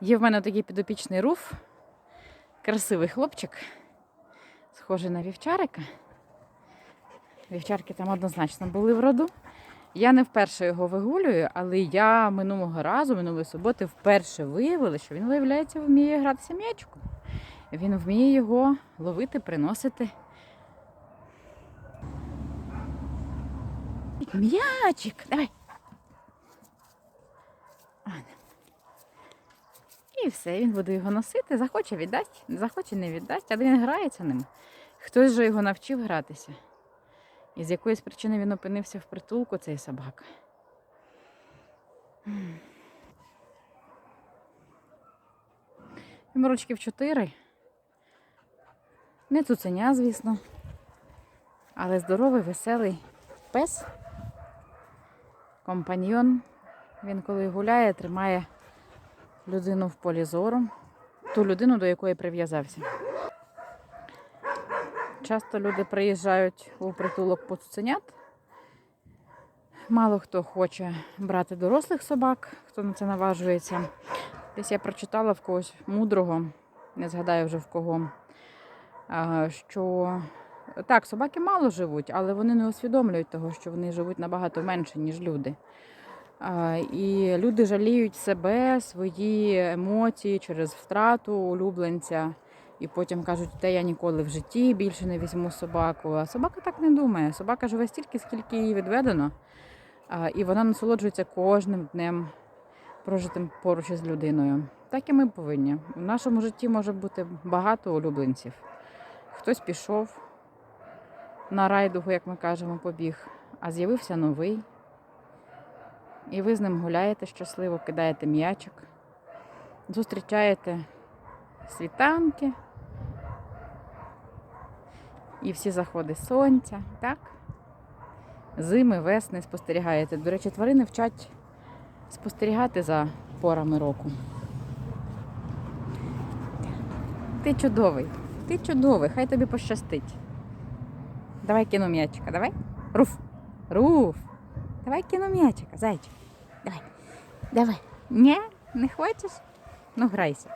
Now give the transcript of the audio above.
Є в мене такий підопічний руф, красивий хлопчик, схожий на вівчарика. Вівчарки там однозначно були в роду. Я не вперше його вигулюю, але я минулого разу, минулої суботи, вперше виявила, що він, виявляється, вміє гратися м'ячиком. Він вміє його ловити, приносити. М'ячик! Давай! А, не. І все, він буде його носити, захоче віддасть, захоче не віддасть, але він грається ним. Хтось же його навчив гратися. І з якоїсь причини він опинився в притулку, цей собака. Йому рочків чотири. Не цуценя, звісно. Але здоровий, веселий пес. Компаньйон. Він коли гуляє, тримає людину в полі зору. Ту людину, до якої прив'язався. Часто люди приїжджають у притулок по цуценят. Мало хто хоче брати дорослих собак, хто на це наважується. Десь я прочитала в когось мудрого, не згадаю вже в кого, що так, собаки мало живуть, але вони не усвідомлюють того, що вони живуть набагато менше, ніж люди. І люди жаліють себе, свої емоції через втрату улюбленця. І потім кажуть, те я ніколи в житті більше не візьму собаку. А собака так не думає. Собака живе стільки, скільки їй відведено, і вона насолоджується кожним днем, прожитим поруч із людиною. Так і ми повинні. У нашому житті може бути багато улюбленців. Хтось пішов на райдугу, як ми кажемо, побіг, а з'явився новий. І ви з ним гуляєте щасливо, кидаєте м'ячик, зустрічаєте світанки і всі заходи сонця, так? Зими, весни спостерігаєте. До речі, тварини вчать спостерігати за порами року. Ти чудовий, ти чудовий, хай тобі пощастить. Давай кину м'ячика, давай. Руф, руф. Давай кину м'ячика, зайчик. Давай. Давай. Ні, не хочеш? Ну грайся.